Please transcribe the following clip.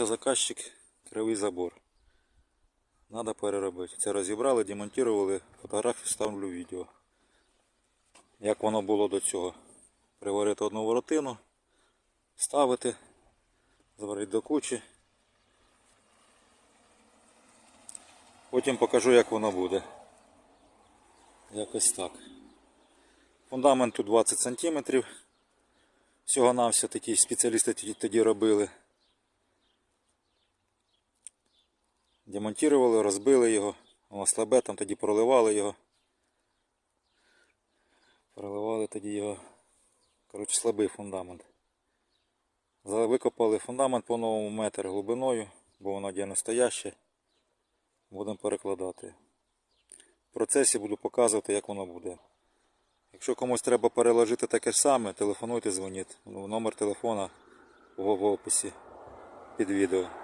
Ось заказчик кривий забор. Надо переробити. Це розібрали, демонтували, фотографію ставлю відео. Як воно було до цього. Приварити одну воротину, ставити, заварити до кучі. Потім покажу, як воно буде. Якось так. Фундамент тут 20 см. Всього навсього такі спеціалісти тоді робили. Демонтували, розбили його, слабе, там тоді проливали його. Проливали тоді його. Коротше, слабий фундамент. Викопали фундамент по новому метр глибиною, бо воно де настояще. Будемо перекладати. В процесі буду показувати, як воно буде. Якщо комусь треба переложити таке ж саме, телефонуйте, дзвоніть. Номер телефона в описі під відео.